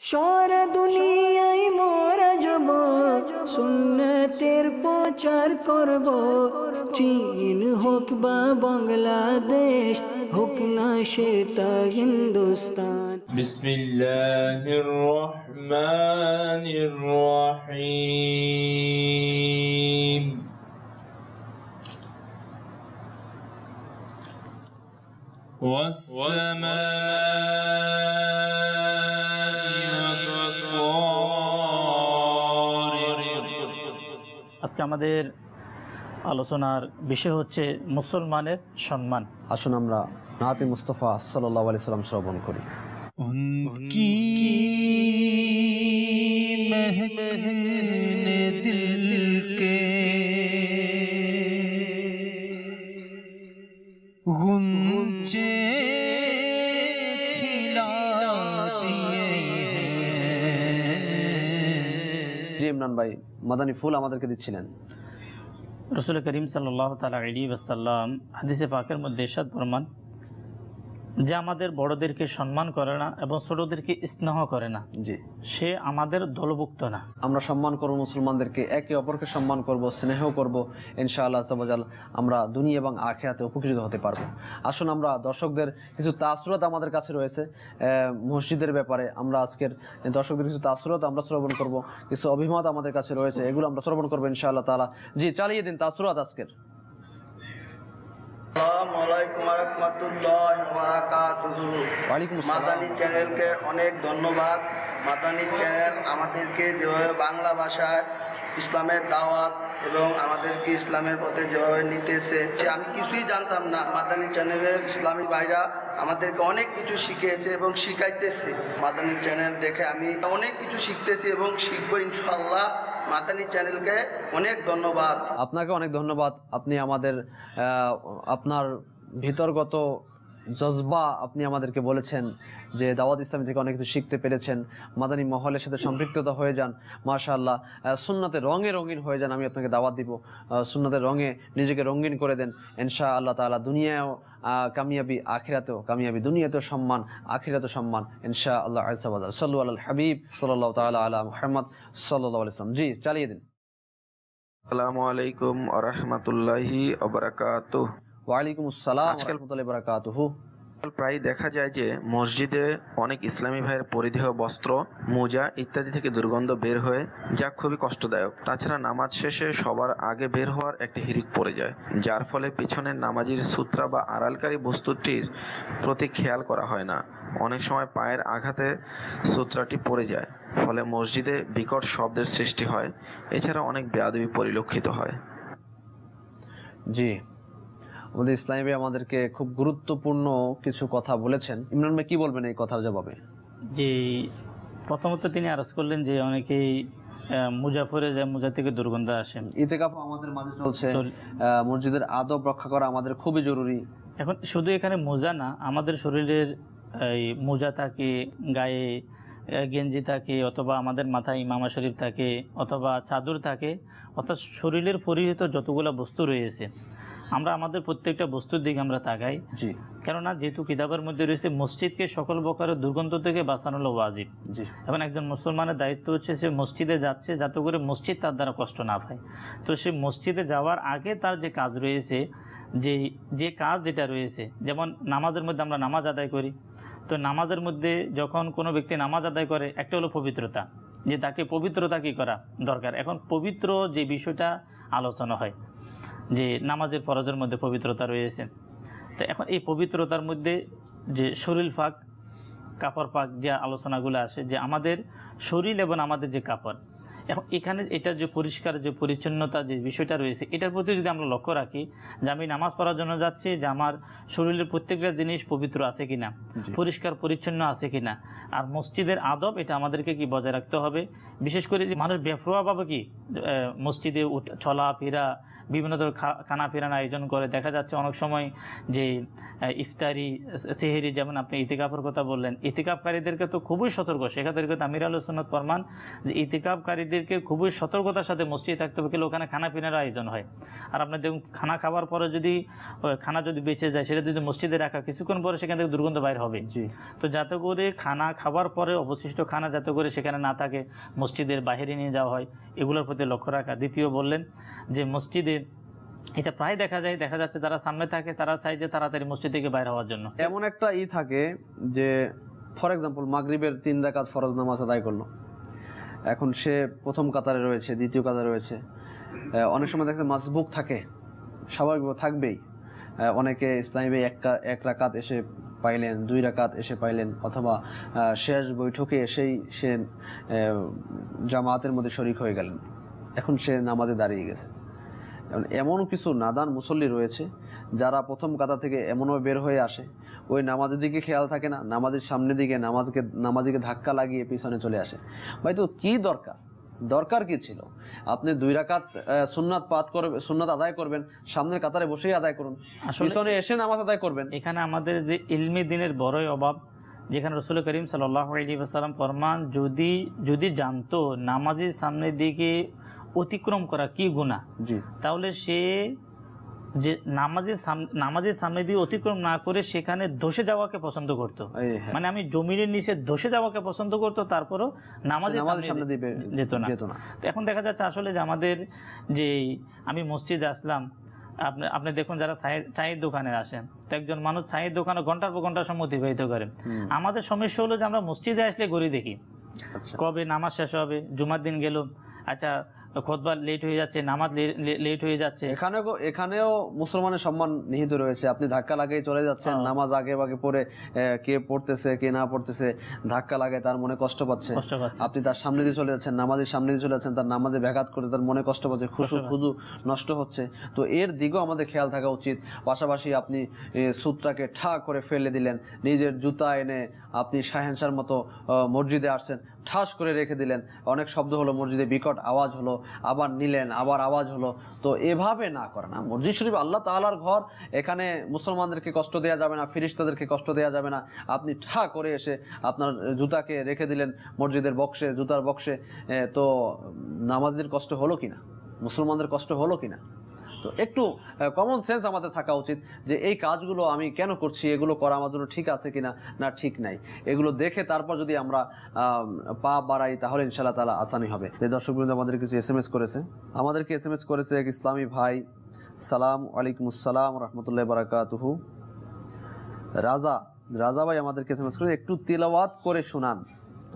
সারা দুনিয়ায় মোরা যাব সুন্নতের প্রচার করব চীন হোক বা বাংলাদেশ হোক না সেটা হিন্দুস্তান بسم الله الرحمن الرحيم والسماء আজকে আমাদের আলোচনার বিষয় হচ্ছে মুসলমানের সম্মান। আসুন আমরা নাতি মুস্তফা সাল্লাহ সাল্লাম শ্রবণ করি। ইমরান ভাই মাদানী ফুল আমাদেরকে দিচ্ছিলেন। রসুল করিম সাল্লাহ তালা আলী ওসাল্লাম হাদিসে পাকের মধ্যে এরশাদ ফরমান যে আমাদের বড়দেরকে সম্মান করে না এবং ছোটদেরকে স্নেহ করে না জি। সে আমাদের দলভুক্ত না। আমরা সম্মান করব মুসলমানদেরকে একে অপরকে সম্মান করব স্নেহ করব ইনশাআল্লাহ সাবাজাল আমরা দুনিয়া এবং আখেরাতে উপকৃত হতে পারব। আসুন আমরা দর্শকদের কিছু তাসরত আমাদের কাছে রয়েছে মসজিদের ব্যাপারে আমরা আজকের দর্শকদের কিছু তাসরত আমরা শ্রবণ করব কিছু অভিমত আমাদের কাছে রয়েছে এগুলো আমরা শ্রবণ করব ইনশাআল্লাহ তালা জি চালিয়ে দিন তাসরত আজকের। চ্যানেলকে অনেক ধন্যবাদ। মাদানী চ্যানেল আমাদেরকে যেভাবে বাংলা ভাষায় ইসলামের দাওয়াত এবং আমাদেরকে ইসলামের পথে যেভাবে নিতেছে আমি কিছুই জানতাম না। মাদানী চ্যানেলের ইসলামী ভাইরা আমাদেরকে অনেক কিছু শিখিয়েছে এবং শিখাইতেছে। মাদানী চ্যানেল দেখে আমি অনেক কিছু শিখতেছি এবং শিখব ইনশাল্লাহ মাদানী চ্যানেলকে অনেক ধন্যবাদ। আপনাকে অনেক ধন্যবাদ। আপনি আমাদের আপনার ভিতরগত জজবা আপনি আমাদেরকে বলেছেন যে দাওয়াত ইসলামী থেকে অনেক কিছু শিখতে পেরেছেন। মাদানী মহলের সাথে সম্পৃক্ততা হয়ে যান। মাশাআল্লাহ আহ, সুন্নাতের রঙে রঙিন হয়ে যান আমি আপনাকে দাওয়াত দিব। আহ, সুন্নাতের রঙে নিজেকে রঙিন করে দেন। ইনশা আল্লাহ তাআলা দুনিয়াও কামিয়াবি আখিরাতেও কামিয়াবি দুনিয়াতেও সম্মান আখিরাতেও সম্মান। ইনশা আল্লাহ আসাবাদ সাল্লু আল হাবিব সাল্লাহ তাআলা আলা মুহাম্মদ সাল্লাহ আলাইসলাম জি চালিয়ে দিন। আসসালামু আলাইকুম আরহামতুল্লাহি অবরাকাতুহ ওয়ালাইকুম আসসালাম রহমতুল্লাহ বারাকাতুহু প্রায় দেখা যায় যে মসজিদে অনেক ইসলামী ভাইয়ের পরিধেয় বস্ত্র মোজা ইত্যাদি থেকে দুর্গন্ধ বের হয়ে যা খুবই কষ্টদায়ক। তাছাড়া নামাজ শেষে সবার আগে বের হওয়ার একটি হিরিক পড়ে যায় যার ফলে পিছনের নামাজির সূত্রা বা আড়ালকারী বস্তুটির প্রতি খেয়াল করা হয় না। অনেক সময় পায়ের আঘাতে সূত্রাটি পড়ে যায় ফলে মসজিদে বিকট শব্দের সৃষ্টি হয়। এছাড়া অনেক বেয়াদবি পরিলক্ষিত হয়। জি। আমাদের ইসলামী ভাই আমাদেরকে খুব গুরুত্বপূর্ণ কিছু কথা বলেছেন। ইমরান ভাই কি বলবেন এই কথার জবাবে? যে প্রথমত তিনি আরজ করলেন যে অনেকেই মুজাফরে যায় মুজা থেকে দুর্গন্ধ আসে। ইতেকাফ আমাদের মাঝে চলছে। মসজিদের আদব রক্ষা করা আমাদের খুবই জরুরি। এখন শুধু এখানে মোজা না আমাদের শরীরের এই মোজা থাকে গায়ে গেঞ্জি থাকে অথবা আমাদের মাথায় ইমামা শরীফ থাকে অথবা চাদর থাকে অর্থাৎ শরীরের পরিহিত যতগুলো বস্তু রয়েছে। আমরা আমাদের প্রত্যেকটা বস্তুর দিকে আমরা তাকাই। কেননা যেহেতু কিতাবের মধ্যে রয়েছে মসজিদকে সকল প্রকারের দুর্গন্ধ থেকে বাঁচানো হলো ওয়াজিব। এবং একজন মুসলমানের দায়িত্ব হচ্ছে সে মসজিদে যাচ্ছে যাতে করে মসজিদ তার দ্বারা কষ্ট না পায়। তো সে মসজিদে যাওয়ার আগে তার যে কাজ রয়েছে যে যে কাজ যেটা রয়েছে যেমন নামাজের মধ্যে আমরা নামাজ আদায় করি। তো নামাজের মধ্যে যখন কোনো ব্যক্তি নামাজ আদায় করে একটা হলো পবিত্রতা যে তাকে পবিত্রতা কী করা দরকার? এখন পবিত্র যে বিষয়টা আলোচনা হয় যে নামাজের ফরজের মধ্যে পবিত্রতা রয়েছে। তো এখন এই পবিত্রতার মধ্যে যে শরীর ফাঁক কাপড় পাক যে আলোচনাগুলো আসে যে আমাদের শরীর এবং আমাদের যে কাপড়। এখন এখানে এটা যে পরিষ্কার যে পরিচ্ছন্নতা যে বিষয়টা রয়েছে এটার প্রতি যদি আমরা লক্ষ্য রাখি যে আমি নামাজ পড়ার জন্য যাচ্ছি যে আমার শরীরের প্রত্যেকটা জিনিস পবিত্র আছে কিনা। পরিষ্কার পরিচ্ছন্ন আছে কিনা আর মসজিদের আদব এটা আমাদেরকে কি বজায় রাখতে হবে? বিশেষ করে যে মানুষ বেফরোয়াভাবে কি মসজিদে চলা ফেরা বিভিন্ন ধরনের খা- খানা ফেরান আয়োজন করে। দেখা যাচ্ছে অনেক সময় যে ইফতারি সেহেরি যেমন আপনি ইতিকাফের কথা বললেন ইতিকাফকারীদেরকে তো খুবই সতর্ক। তো আমির আলোচনাত ফরমান যে ইতিকাফকারীদেরকে খুবই সতর্কতার সাথে মসজিদে থাকতে হবে গেলে ওখানে খানা পিনার আয়োজন হয়। আর আপনার দেখুন খানা খাওয়ার পরে যদি খানা যদি বেঁচে যায় সেটা যদি মসজিদে রাখা কিছুক্ষণ পরে সেখান থেকে দুর্গন্ধ বাইর হবে। তো যাতে করে খানা খাওয়ার পরে অবশিষ্ট খানা যাতে করে সেখানে না থাকে মসজিদের বাইরে নিয়ে যাওয়া হয় এগুলোর প্রতি লক্ষ্য রাখা। দ্বিতীয় বললেন যে মসজিদে এটা প্রায় দেখা যায়, দেখা যাচ্ছে যারা সামনে থাকে তারা চায় যে তাড়াতাড়ি মসজিদ থেকে বাইরে হওয়ার জন্য। এমন একটা ই থাকে যে ফর এক্সাম্পল মাগরিবের তিন রাকাত ফরজ নামাজ আদায় করল। এখন সে প্রথম কাতারে রয়েছে, দ্বিতীয় কাতারে রয়েছে। অনেক সময় দেখা যায় মাসবুক থাকে, স্বাভাবিকভাবে থাকবেই। অনেকে ইসলামী এক এক রাকাত এসে পাইলেন, দুই রাকাত এসে পাইলেন, অথবা শেষ বৈঠকে এসেই সে জামাতের মধ্যে শরিক হয়ে গেলেন। এখন সে নামাজে দাঁড়িয়ে গেছে। এমন কিছু নাদান মুসল্লি রয়েছে যারা প্রথম কাতা থেকে এমনভাবে বের হয়ে আসে। ওই নামাজের দিকে খেয়াল থাকে না নামাজের সামনের দিকে নামাজকে নামাজিকে ধাক্কা লাগিয়ে পিছনে চলে আসে। ভাই তো কি দরকার? দরকার কি ছিল? আপনি দুই রাকাত সুন্নাত পাঠ করবে সুন্নাত আদায় করবেন সামনের কাতারে বসেই আদায় করুন। পিছনে এসে নামাজ আদায় করবেন। এখানে আমাদের যে ইলমি দিনের বড়ই অভাব যেখানে রসুল করিম সাল্লাহ আলী সাল্লাম ফরমান যদি যদি জানতো নামাজের সামনের দিকে অতিক্রম করা কি গুণা তাহলে সে যে নামাজের সামনে নামাজের সামনে দিয়ে অতিক্রম না করে সেখানে ধসে যাওয়াকে পছন্দ করতো। হ্যাঁ। মানে আমি জমিনের নিচে ধসে যাওয়াকে পছন্দ করতো তারপরও নামাজের সামনে যেত না। তো এখন দেখা যাচ্ছে আসলে যে আমাদের যে আমি মসজিদে আসলাম আপনি আপনি দেখুন যারা চায়ের দোকানে আসেন তো একজন মানুষ চায়ের দোকানে ঘণ্টার পর ঘণ্টার সময় অতিবাহিত করেন। আমাদের সমস্যা হলো যে আমরা মসজিদে আসলে ঘড়ি দেখি। আচ্ছা। কবে নামাজ শেষ হবে জুমার দিন গেল আচ্ছা খোদবার লেট হয়ে যাচ্ছে নামাজ লেট হয়ে যাচ্ছে। এখানেও এখানেও মুসলমানের সম্মান নিহিত রয়েছে। আপনি ধাক্কা লাগিয়ে চলে যাচ্ছেন। হ্যাঁ। নামাজ আগে আগে পড়ে কে পড়তেছে কে না পড়তেছে ধাক্কা লাগে তার মনে কষ্ট পাচ্ছে। আপনি তার সামনে দিয়ে চলে যাচ্ছেন নামাজের সামনে দিয়ে চলে যাচ্ছেন তার নামাজে ব্যাঘাত করে তার মনে কষ্ট পাচ্ছে খুশু খুজু নষ্ট হচ্ছে। তো এর দিকেও আমাদের খেয়াল থাকা উচিত। পাশাপাশি আপনি সুতটাকে ঠা করে ফেলে দিলেন। নিজের জুতা এনে আপনি শাহেনশার মতো মসজিদে আসছেন, ঠাস করে রেখে দিলেন। অনেক শব্দ হলো মসজিদে, বিকট আওয়াজ হলো, আবার নিলেন, আবার আওয়াজ হলো। তো এভাবে না করে না মসজিদ শরীফ আল্লাহ তালার ঘর, এখানে মুসলমানদেরকে কষ্ট দেওয়া যাবে না ফিরিস্তাদেরকে কষ্ট দেওয়া যাবে না। আপনি ঠা করে এসে আপনার জুতাকে রেখে দিলেন মসজিদের বক্সে, জুতার বক্সে। তো নামাজদের কষ্ট হলো কিনা? মুসলমানদের কষ্ট হলো কিনা? তো একটু কমন সেন্স আমাদের থাকা উচিত যে এই কাজগুলো আমি কেন করছি, এগুলো করা আমার জন্য ঠিক আছে কিনা না ঠিক নাই। এগুলো দেখে তারপর যদি আমরা পা বাড়াই তাহলে ইনশাল্লাহ তালা আসানি হবে। যে দর্শকবৃন্দ আমাদের কিছু এস এম এস করেছে, আমাদেরকে এস এম এস করেছে এক ইসলামী ভাই, সালাম আলাইকুম আসসালাম রহমতুল্লাহ বারাকাতুহু। রাজা রাজা ভাই আমাদেরকে এস এম এস করেছে, একটু তেলাওয়াত করে শোনান।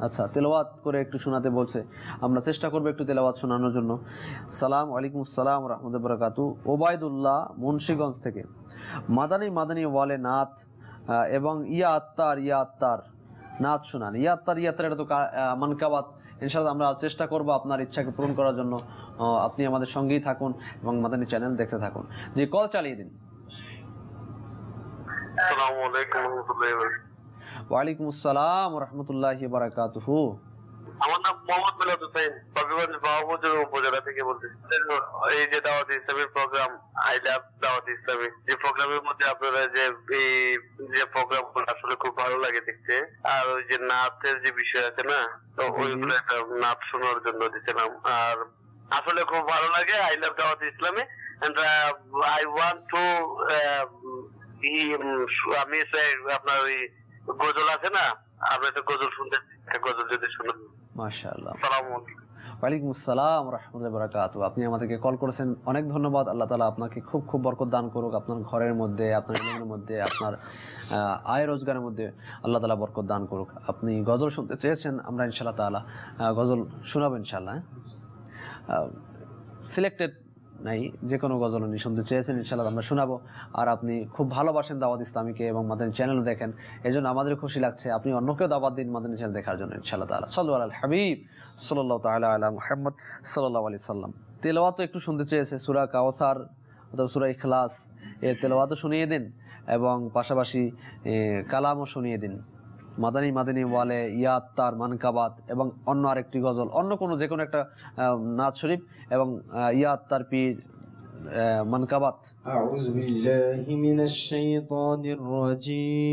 আচ্ছা তেলাওয়াত করে একটু শোনাতে বলছে। আমরা চেষ্টা করব একটু তেলাওয়াত শোনানোর জন্য। সালাম আলাইকুম আসসালাম রহমতুল্লাহ বারাকাতু ওবায়দুল্লাহ মুন্সীগঞ্জ থেকে। মাদানী মাদানী ওয়ালে নাথ এবং ইয়া আত্মার ইয়া আত্মার নাচ শোনান। ইয়া আত্মার ইয়া আত্মার এটা তো মানকাবাত। ইনশাআল্লাহ আমরা চেষ্টা করব আপনার ইচ্ছাকে পূরণ করার জন্য। আপনি আমাদের সঙ্গেই থাকুন এবং মাদানী চ্যানেল দেখতে থাকুন। যে কল চালিয়ে দিন। আসসালামু আলাইকুম ওয়ালাইকুম আসসালাম রহমতুল্লাহ বারাকাতুহু। আমার নাম মোহাম্মদ মিলাদ হুসাইন হবিগঞ্জ বাবুপুর উপজেলা থেকে বলতেছি এই যে দাওয়াত ইসলামের প্রোগ্রাম আই লাভ দাওয়াত ইসলামী। যে প্রোগ্রামের মধ্যে আপনারা যে যে প্রোগ্রাম আসলে খুব ভালো লাগে দেখতে আর ওই যে নাচের যে বিষয় আছে না তো ওইগুলো একটা নাচ শোনার জন্য দিছিলাম আর আসলে খুব ভালো লাগে আই লাভ দাওয়াত ইসলামী। এন্ড আই ওয়ান্ট টু আমি চাই আপনার ওই গজল আছে না? আপনি তো গজল শুনতে গজল যদি শুনুন। মাশাআল্লাহ। ওয়ালাইকুম আসসালাম রহমতুল্লাহ বারাকাতু আপনি আমাদেরকে কল করেছেন অনেক ধন্যবাদ। আল্লাহ তালা আপনাকে খুব খুব বরকত দান করুক আপনার ঘরের মধ্যে আপনার ইলমের মধ্যে আপনার আয় রোজগারের মধ্যে আল্লাহ তালা বরকত দান করুক। আপনি গজল শুনতে চেয়েছেন আমরা ইনশাল্লাহ তালা গজল শোনাবো ইনশাল্লাহ সিলেক্টেড নাই যে কোনো গজল উনি শুনতে চেয়েছেন ইনশাল্লাহ আমরা শোনাবো। আর আপনি খুব ভালোবাসেন দাওয়াত ইসলামীকে এবং মাদানী চ্যানেলও দেখেন এই জন্য আমাদের খুশি লাগছে আপনি অন্যকেও দাওয়াত দিন মাদানী চ্যানেল দেখার জন্য ইনশাল্লাহ তালা সাল্লু আল হাবিব সাল্লাহ তালা আলা মুহাম্মদ সাল্লাহ আলি সাল্লাম। তেলাওয়াত একটু শুনতে চেয়েছে, সুরা কাওসার অথবা সুরা ইখলাস, এর তেলাওয়াতও শুনিয়ে দিন এবং পাশাপাশি কালামও শুনিয়ে দিন। মাদানী মাদানী ওয়ালে ইয়াত তার মানকাবাত এবং অন্য আরেকটি গজল অন্য কোনো যে কোনো একটা আহ, নাচ শরীফ এবং আহ, ইয়াত তার পীর আহ, মানকাবাত أعوذ بالله من الشيطان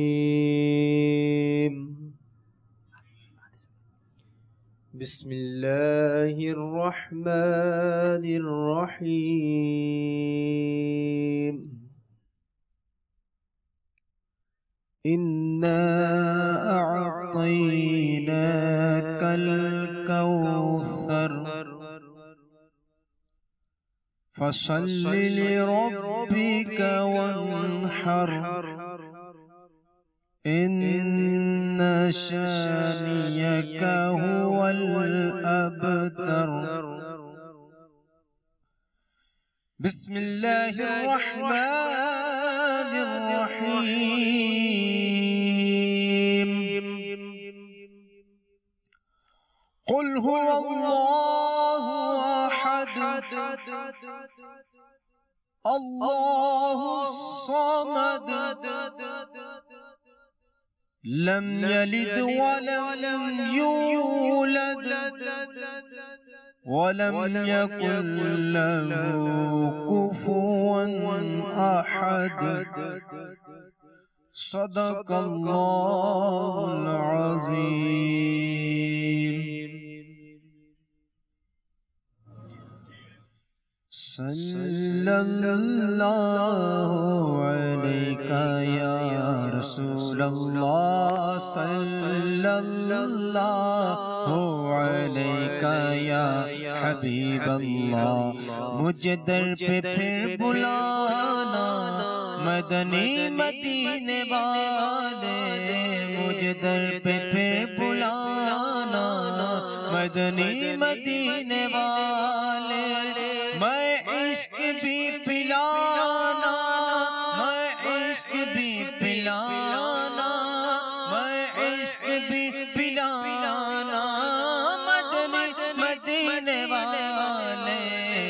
الرجيم بسم الله الرحمن الرحيم إنا أعطيناك الكوثر. فصل لربك وانحر. إن شانيك هو الأبتر. بسم الله الرحمن قل هو الله أحد. الله الصمد. لم يلد ولم يولد. ولم يكن له كفوا أحد. صدق الله العظيم. صلى الله رسول اللہ صلی اللہ علیہ یا حبیب اللہ مجھے در پہ پھر بلانا، مدنی مدینے والے مجھے در پہ پھر بلانا، مدنی مدینے والے، میں عشق بھی پلانا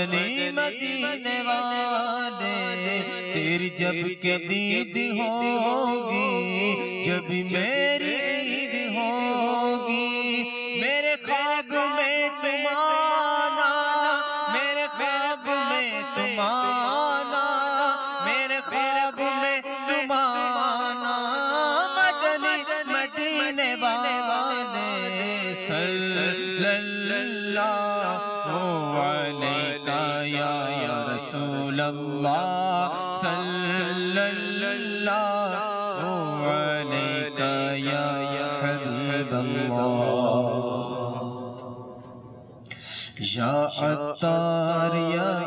بدلی مدینے والے، تیری جب کے دید ہوگی، جب میری عید ہوگی، میرے خواب میں تمہارا میرے خواب میں تمہارا میرے خواب میں تمہارا مدنی مدینے والے، صلی اللہ رسول الله صلى الله عليك يا حبيب الله. جاء الطار يا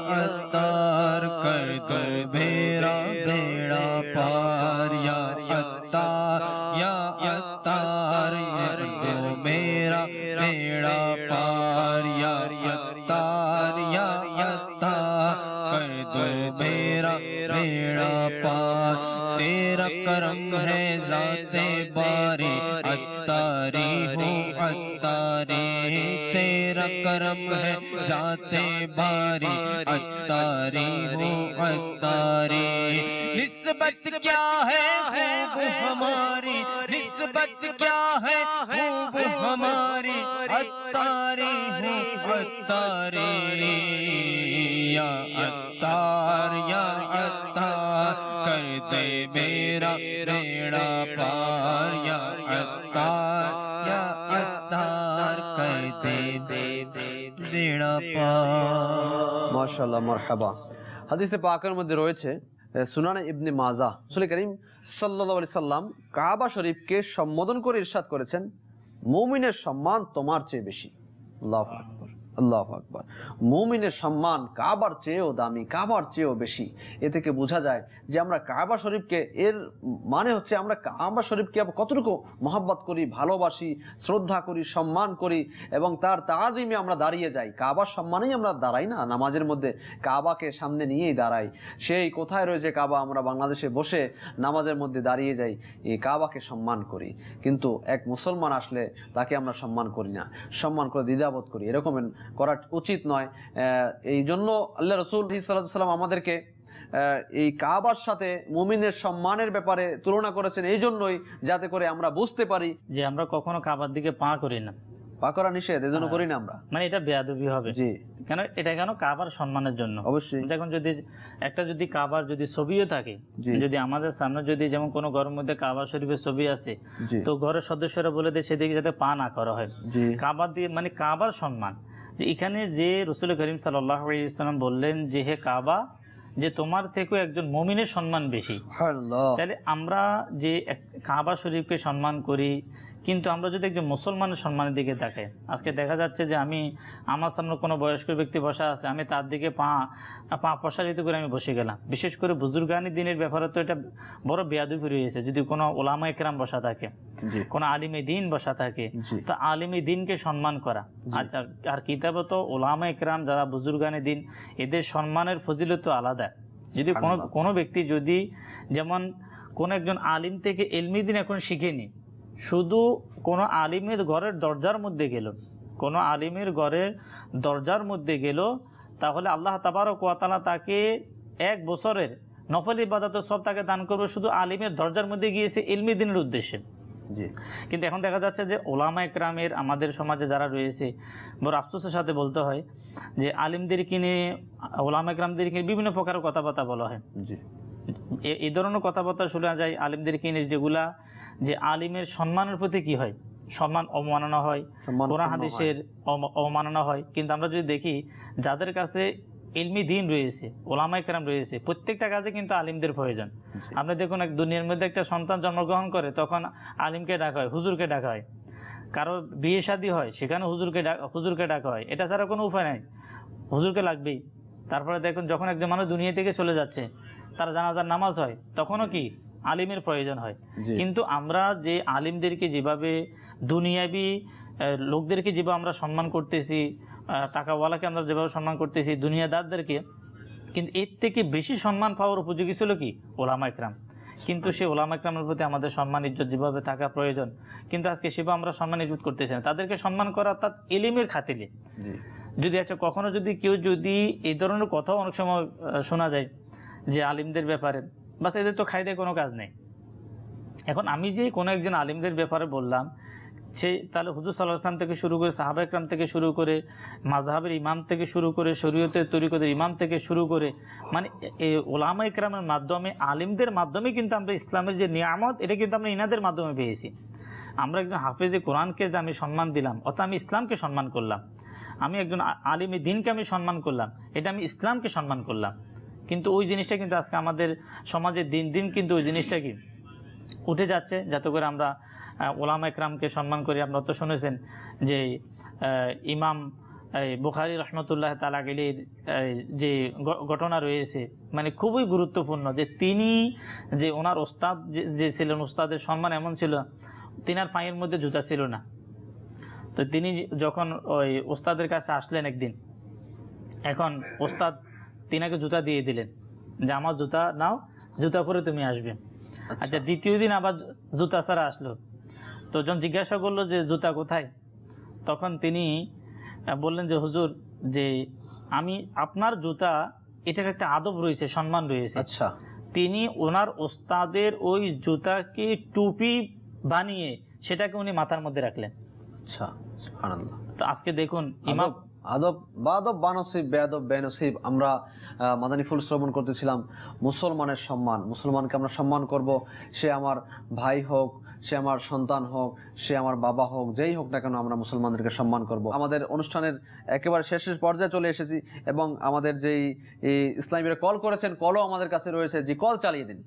کرم ہے۔ ذات باری اتاری ہو اتاری نسبت کیا ہے؟ خوب ہماری۔ نسبت کیا ہے؟ خوب ہماری۔ اتاری ہو اتاری یا اتار یا اتار کرتے میرا ریڑا پار۔ یا اتار হাদিসে পাকের মধ্যে রয়েছে সুনানে ইবনে মাজা সুলে করিম সাল্লা সাল্লাম কাবা শরীফকে সম্বোধন করে ইরশাদ করেছেন মৌমিনের সম্মান তোমার চেয়ে বেশি আল্লাহু আল্লাহ আকবর। মুমিনের সম্মান কাবার চেয়েও দামি, কাবার চেয়েও বেশি। এ থেকে বোঝা যায় যে আমরা কাবা শরীফকে, এর মানে হচ্ছে আমরা কাবা শরীফকে কতটুকু মহাব্বত করি, ভালোবাসি, শ্রদ্ধা করি, সম্মান করি এবং তার তাদিমে আমরা দাঁড়িয়ে যাই। কাবার সম্মানেই আমরা দাঁড়াই না, নামাজের মধ্যে কাবাকে সামনে নিয়েই দাঁড়াই। সেই কোথায় রয়েছে কাবা? আমরা বাংলাদেশে বসে নামাজের মধ্যে দাঁড়িয়ে যাই, এই কাবাকে সম্মান করি। কিন্তু এক মুসলমান আসলে তাকে আমরা সম্মান করি না। সম্মান করে দ্বিধাবোধ করি। এরকম করা উচিত নয়। এই জন্য আল্লাহ রসুল সাল্লাম আমাদেরকে এই কাবার সাথে মুমিনের সম্মানের ব্যাপারে তুলনা করেছেন। এই জন্যই যাতে করে আমরা বুঝতে পারি যে আমরা কখনো কাবার দিকে পা করি না। পা করা নিষেধ এই হ্যাঁ। করি না আমরা। মানে এটা বেয়াদবি হবে। জি। কেন? এটা কেন? কাবার সম্মানের জন্য। অবশ্যই। দেখুন যদি একটা যদি কাবার যদি ছবিও থাকে যদি আমাদের সামনে যদি যেমন কোনো ঘরের মধ্যে কাবা শরীফের ছবি আছে তো ঘরের সদস্যরা বলে দেয় সেদিকে যাতে পা না করা হয়। কাবার দিয়ে মানে কাবার সম্মান। যে এখানে যে রসুল করিম সাল্লাম বললেন যে হে কাবা যে তোমার থেকেও একজন মমিনের সম্মান বেশি। তাহলে আমরা যে কাবা শরীফকে সম্মান করি কিন্তু আমরা যদি একজন মুসলমানের সম্মানের দিকে তাকাই আজকে দেখা যাচ্ছে যে আমি আমার সামনে কোনো বয়স্ক ব্যক্তি বসা আছে আমি তার দিকে পা পা প্রসারিত করে আমি বসে গেলাম। বিশেষ করে বুজুর্গানি দিনের ব্যাপারে তো এটা বড় বেয়াদুফি রয়েছে। যদি কোনো ওলামা একরাম বসা থাকে কোনো আলিমে দিন বসা থাকে তো আলিমী দিনকে সম্মান করা। আচ্ছা আর কিতাবে তো ওলামা একরাম যারা বুজুর্গানে দিন এদের সম্মানের ফজিলত তো আলাদা। যদি কোনো কোনো ব্যক্তি যদি যেমন কোন একজন আলিম থেকে এলমি দিন এখন শিখেনি শুধু কোনো আলিমের ঘরের দরজার মধ্যে গেল। কোনো আলিমের ঘরের দরজার মধ্যে গেল। তাহলে আল্লাহ তাবারক ওয়াতালা তাকে এক বছরের নফল ইবাদত সব তাকে দান করবে শুধু আলিমের দরজার মধ্যে গিয়েছে এলমি দিনের উদ্দেশ্যে। জি। কিন্তু এখন দেখা যাচ্ছে যে ওলামা একরামের আমাদের সমাজে যারা রয়েছে বড় আফসোসের সাথে বলতে হয় যে আলিমদের কিনে ওলামা একরামদের কিনে বিভিন্ন প্রকারের কথাবার্তা বলা হয়। এই ধরনের কথাবার্তা শোনা যায় আলিমদের কিনে যেগুলা যে আলিমের সম্মানের প্রতি কি হয়? সম্মান অবমাননা হয় কোরআন হাদিসের অবমাননা হয়। কিন্তু আমরা যদি দেখি যাদের কাছে এলমি দিন রয়েছে ওলামা একরাম রয়েছে প্রত্যেকটা কাজে কিন্তু আলিমদের প্রয়োজন। আপনি দেখুন এক দুনিয়ার মধ্যে একটা সন্তান জন্মগ্রহণ করে তখন আলিমকে ডাকা হয় হুজুরকে ডাকা হয়। কারও বিয়ে শাদী হয় সেখানে হুজুরকে হুজুরকে ডাকা হয়। এটা ছাড়া কোনো উপায় নাই। হুজুরকে লাগবেই। তারপরে দেখুন যখন একজন মানুষ দুনিয়া থেকে চলে যাচ্ছে তার জানাজার নামাজ হয় তখনও কি? আলিমের প্রয়োজন হয়। কিন্তু আমরা যে আলিমদেরকে যেভাবে দুনিয়াবি লোকদেরকে যেভাবে আমরা সম্মান করতেছি টাকাওয়ালাকে আমরা যেভাবে সম্মান করতেছি দুনিয়াদারদেরকে কিন্তু এর থেকে বেশি সম্মান পাওয়ার উপযোগী ছিল কি? ওলামা একরাম। কিন্তু সে ওলামা একরামের প্রতি আমাদের সম্মান ইজ্জত যেভাবে থাকা প্রয়োজন কিন্তু আজকে সেভাবে আমরা সম্মান ইজ্জত করতেছি না। তাদেরকে সম্মান করা অর্থাৎ এলিমের খাতিলে যদি আচ্ছা কখনো যদি কেউ যদি এই ধরনের কথাও অনেক সময় শোনা যায় যে আলিমদের ব্যাপারে বাস এদের তো খাইদে কোনো কাজ নেই। এখন আমি যে কোনো একজন আলিমদের ব্যাপারে বললাম, সে তাহলে হুজুর সাল্লাহ আসলাম থেকে শুরু করে সাহাবা একরাম থেকে শুরু করে মাঝহাবের ইমাম থেকে শুরু করে, শরীয়তের তরিকতের ইমাম থেকে শুরু করে মানে ওলামা ইকরামের মাধ্যমে, আলিমদের মাধ্যমে কিন্তু আমরা ইসলামের যে নিয়ামত, এটা কিন্তু আমরা ইনাদের মাধ্যমে পেয়েছি। আমরা একজন হাফেজে কোরআনকে যে আমি সম্মান দিলাম, অর্থাৎ আমি ইসলামকে সম্মান করলাম, আমি একজন আলিমী দিনকে আমি সম্মান করলাম, এটা আমি ইসলামকে সম্মান করলাম। কিন্তু ওই জিনিসটা কিন্তু আজকে আমাদের সমাজে দিন দিন কিন্তু ওই জিনিসটা কি উঠে যাচ্ছে। যাতে করে আমরা ওলামা একরামকে সম্মান করি। আপনারা তো শুনেছেন যে ইমাম বুখারি রহমতুল্লাহ তালাগিলির যে ঘটনা রয়েছে মানে খুবই গুরুত্বপূর্ণ যে তিনি যে ওনার ওস্তাদ যে- যে ছিলেন, ওস্তাদের সম্মান এমন ছিল, তিনার পায়ের মধ্যে জুতা ছিল না। তো তিনি যখন ওই ওস্তাদের কাছে আসলেন একদিন, এখন ওস্তাদ তিনাকে জুতা দিয়ে দিলেন যে আমার জুতা নাও জুতা পরে তুমি আসবে। আচ্ছা। দ্বিতীয় দিন আবার জুতা ছাড়া আসলো। তো যখন জিজ্ঞাসা করল যে জুতা কোথায় তখন তিনি বললেন যে হুজুর যে আমি আপনার জুতা এটার একটা আদব রয়েছে সম্মান রয়েছে। আচ্ছা। তিনি ওনার ওস্তাদের ওই জুতাকে টুপি বানিয়ে সেটাকে উনি মাথার মধ্যে রাখলেন। আচ্ছা তো আজকে দেখুন ইমাম আদব বা আদব বানসিব বেয়াদব, বেনসিব আমরা মাদানী ফুল শ্রবণ করতেছিলাম। মুসলমানের সম্মান, মুসলমানকে আমরা সম্মান করব। সে আমার ভাই হোক, সে আমার সন্তান হোক, সে আমার বাবা হোক, যেই হোক না কেন আমরা মুসলমানদেরকে সম্মান করব। আমাদের অনুষ্ঠানের একেবারে শেষ শেষ পর্যায়ে চলে এসেছি এবং আমাদের যেই ইসলামীরা কল করেছেন, কলও আমাদের কাছে রয়েছে। যে কল চালিয়ে দিন।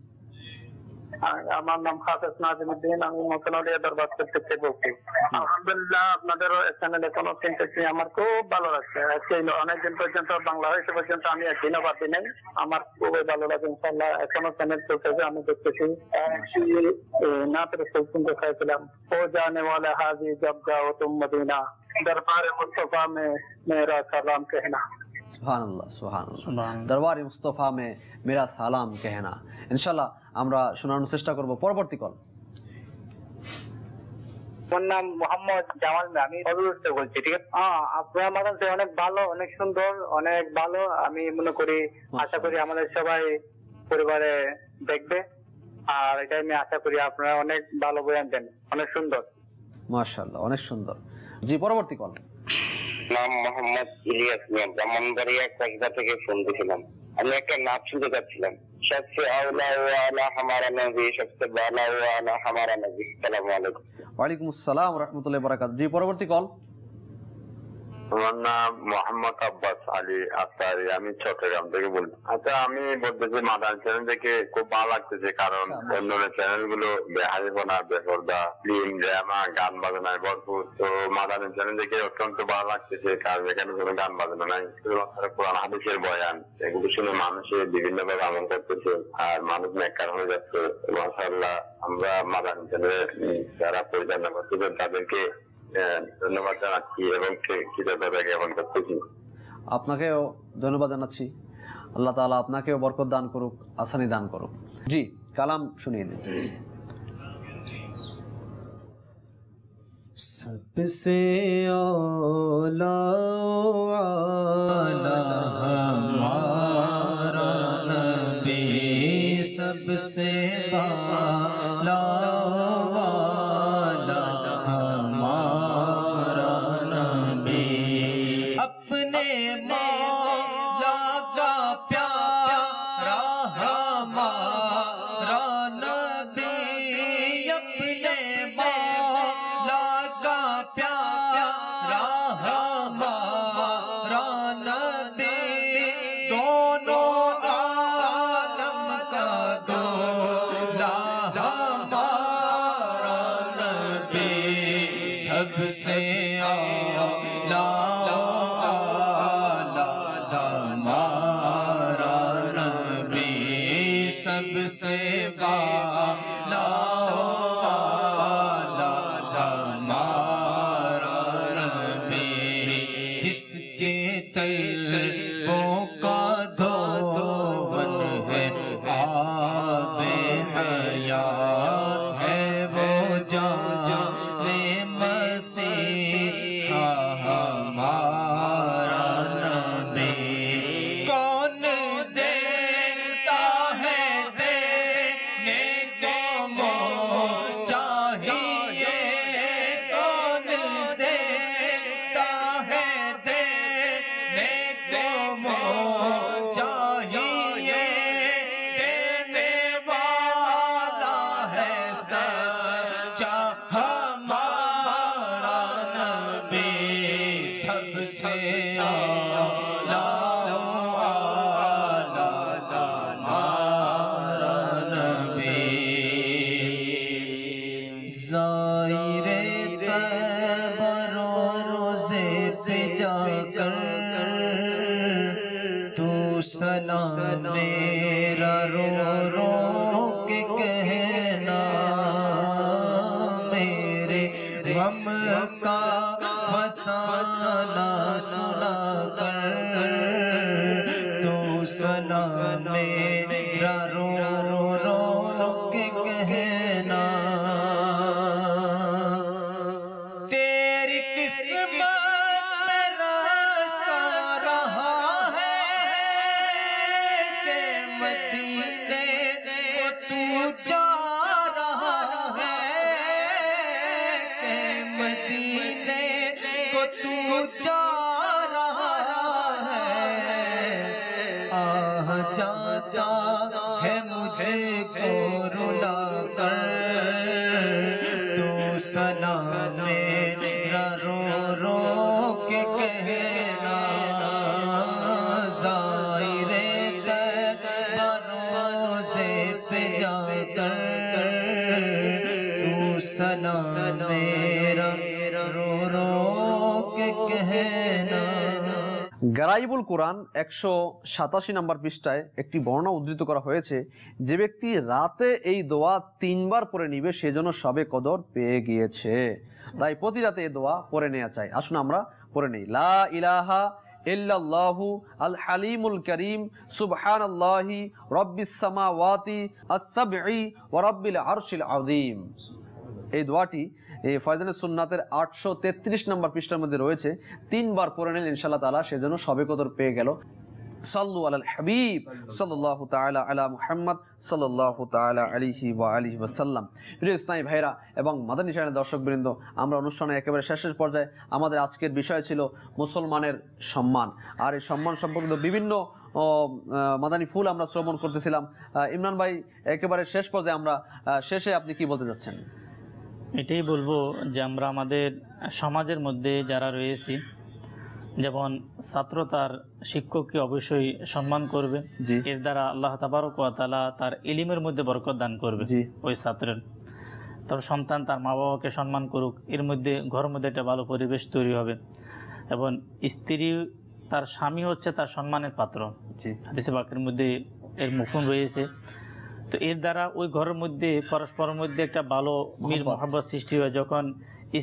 আমার নাম হাফেজ নাজিমুদ্দিন আমি মতনরিয়া দরবার থেকে বলছি আলহামদুলিল্লাহ আপনাদের চ্যানেলে কোনো চিন্তা নেই আমার খুব ভালো লাগছে। ছিল অনেকদিন পর্যন্ত বাংলা হয়েছে পর্যন্ত আমি একদিনও বাদি নেই। আমার খুবই ভালো লাগে ইনশাল্লাহ এখনও চ্যানেল চলতেছে আমি দেখতেছি। নাতের সুন্দর খাইছিলাম। ও জানে ওয়ালা হাজি জবগা ও তুম মদিনা। দরবারে মুস্তফা মে মেরা সালাম কেহনা। সুহান আল্লাহ সুহান সুবহানাল্লাহ। দরবার মুস্তফা মে মেরা সালাম কেহনা। ইনশাল্লাহ আমরা শোনানোর চেষ্টা করব পরবর্তী কল। আমার নাম মোহাম্মদ জামাল আমি বলছি ঠিক আছে? হ্যাঁ আপনার অনেক ভালো অনেক সুন্দর অনেক ভালো। আমি মনে করি আশা করি আমাদের সবাই পরিবারে দেখবে। আর এটা আমি আশা করি আপনারা অনেক ভালো বয়ান দেন অনেক সুন্দর। মাশাআল্লাহ অনেক সুন্দর। জি পরবর্তী কল। নাম মোহাম্মদ ইলিয়াস মিয়া ব্রাহ্মণবাড়িয়া কসবা থেকে ফোন দিয়েছিলাম। আমি একটা নাচ শুনতে চাচ্ছিলাম। ওয়ালাইকুম আসসালাম রহমতুল্লাহ বারাকাত জি, পরবর্তী কল আমার নাম মোহাম্মদ আব্বাস আলী আফতারি আমি চট্টগ্রাম থেকে বলছি আচ্ছা আমি বলতেছি মাদান চ্যানেল থেকে খুব ভালো লাগতেছে কারণ অন্য চ্যানেলগুলো বেহারিপনা বেপরদা ফিল্ম ড্রামা গান বাজনায় ভরপুর। তো মাদান চ্যানেল থেকে অত্যন্ত ভালো লাগতেছে কারণ এখানে কোনো গান বাজনা নাই। শুধুমাত্র কোরআন হাদিসের বয়ান এগুলো শুনে মানুষের বিভিন্ন ভাবে আমল করতেছে আর মানুষ নেককার হয়ে যাচ্ছে। মাসাল্লাহ আমরা মাদান চ্যানেলের যারা পরিচালনা করতেছেন তাদেরকে ধন্যবাদ জানাচ্ছি এবং কৃতজ্ঞতা জ্ঞাপন করতেছি আপনাকেও ধন্যবাদ জানাচ্ছি আল্লাহ তাআলা আপনাকেও বরকত দান করুক আসানি দান করুক জি কালাম শুনিয়ে দিন सबसे औला वाला हमारा नबी सबसे बाला चल Oh, no গারাইবুল কোরআন একশো সাতাশি নম্বর পৃষ্ঠায় একটি বর্ণনা উদ্ধৃত করা হয়েছে, যে ব্যক্তি রাতে এই দোয়া তিনবার পরে নিবে সেজন্য সবে কদর পেয়ে গিয়েছে। তাই প্রতি রাতে এই দোয়া পরে নেওয়া চাই। আসুন আমরা পরে নেই। লা ইলাহা ইল্লাল্লাহু আল হালিমুল করিম, সুবহানাল্লাহি, রব্বিস সামাওয়াতি, আস-সাবঈ আরশিল আযীম। এই দোয়াটি, এই ফয়জানের সুন্নাতের আটশো তেত্রিশ নম্বর পৃষ্ঠার মধ্যে রয়েছে। তিনবার পড়ে নিলেন ইনশাল্লাহ তালা সেজন্য সবে কদর পেয়ে গেল। সাল্লু আলাল হাবিব, সাল্লাল্লাহু তাআলা আলা মুহাম্মদ, সাল্লাল্লাহু তাআলা আলাইহি ওয়া আলিহি ওয়াসাল্লাম। প্রিয় ইসলামী ভাইরা এবং মাদানী চ্যানেলের দর্শকবৃন্দ, আমরা অনুষ্ঠানে একেবারে শেষের পর্যায়ে আমাদের আজকের বিষয় ছিল মুসলমানের সম্মান। আর এই সম্মান সম্পর্কিত বিভিন্ন মাদানী ফুল আমরা শ্রবণ করতেছিলাম। ইমরান ভাই, একেবারে শেষ পর্যায়ে আমরা শেষে আপনি কি বলতে যাচ্ছেন? এটাই বলব যে আমরা আমাদের সমাজের মধ্যে যারা রয়েছি যেমন ছাত্র তার শিক্ষককে অবশ্যই সম্মান করবে। এর দ্বারা আল্লাহ তাবারক ওয়া তার ইলিমের মধ্যে বরকত দান করবে ওই ছাত্রের। তার সন্তান তার মা বাবাকে সম্মান করুক এর মধ্যে ঘরের মধ্যে একটা ভালো পরিবেশ তৈরি হবে। এবং স্ত্রী তার স্বামী হচ্ছে তার সম্মানের পাত্র। হাদিসে বাকের মধ্যে এর মুফুন রয়েছে। তো এর দ্বারা ওই ঘরের মধ্যে পরস্পরের মধ্যে একটা ভালো মিল মহাব্বত সৃষ্টি হয়। যখন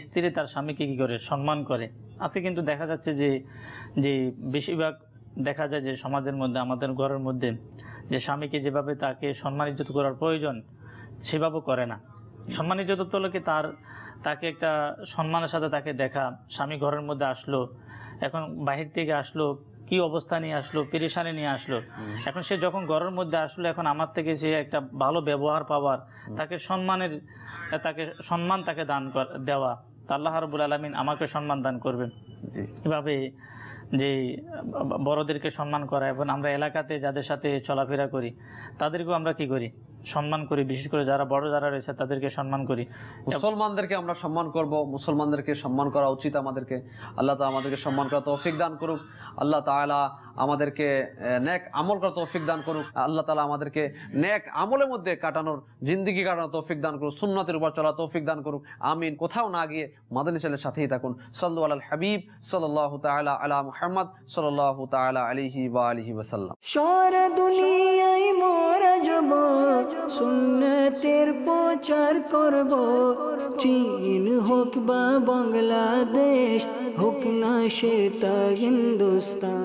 স্ত্রী তার স্বামীকে কী করে? সম্মান করে। আজকে কিন্তু দেখা যাচ্ছে যে যে বেশিরভাগ দেখা যায় যে সমাজের মধ্যে আমাদের ঘরের মধ্যে যে স্বামীকে যেভাবে তাকে সম্মান ইজ্জত করার প্রয়োজন সেভাবে করে না। সম্মান ইজ্জত তো হলো তার তাকে একটা সম্মানের সাথে তাকে দেখা। স্বামী ঘরের মধ্যে আসলো এখন বাহির থেকে আসলো কি অবস্থা নিয়ে আসলো পেরেশানি নিয়ে আসলো। এখন সে যখন ঘরের মধ্যে আসলো এখন আমার থেকে সে একটা ভালো ব্যবহার পাওয়ার তাকে সম্মানের তাকে সম্মান তাকে দান কর দেওয়া তা আল্লাহ রবুল আলমিন আমাকে সম্মান দান করবেন। এভাবে যে বড়দেরকে সম্মান করা এবং আমরা এলাকাতে যাদের সাথে চলাফেরা করি তাদেরকেও আমরা কি করি? সম্মান করি, বিশেষ করে যারা বড় যারা রয়েছে তাদেরকে সম্মান করি। মুসলমানদেরকে আমরা সম্মান করব, মুসলমানদেরকে সম্মান করা উচিত আমাদেরকে। আল্লাহ তালা আমাদেরকে সম্মান করা তৌফিক দান করুক। আল্লাহ তাআলা আমাদেরকে নেক আমল করা তৌফিক দান করুক। আল্লাহ তালা আমাদেরকে নেক আমলের মধ্যে কাটানোর জিন্দিগি কাটানোর তৌফিক দান করুক, সুন্নতের উপর চলা তৌফিক দান করুক। আমিন। কোথাও না গিয়ে মাদানী চ্যানেলের সাথেই থাকুন। সাল্লু আলাল হাবিব, সাল্লাল্লাহু তাআলা আলা মুহাম্মদ আলাইহি ওয়া আলিহি দুনিয়ায় মোরা যাব, সুন্নতের প্রচার করব। চীন হোক বা বাংলাদেশ, হোক না সেটা হিন্দুস্তান।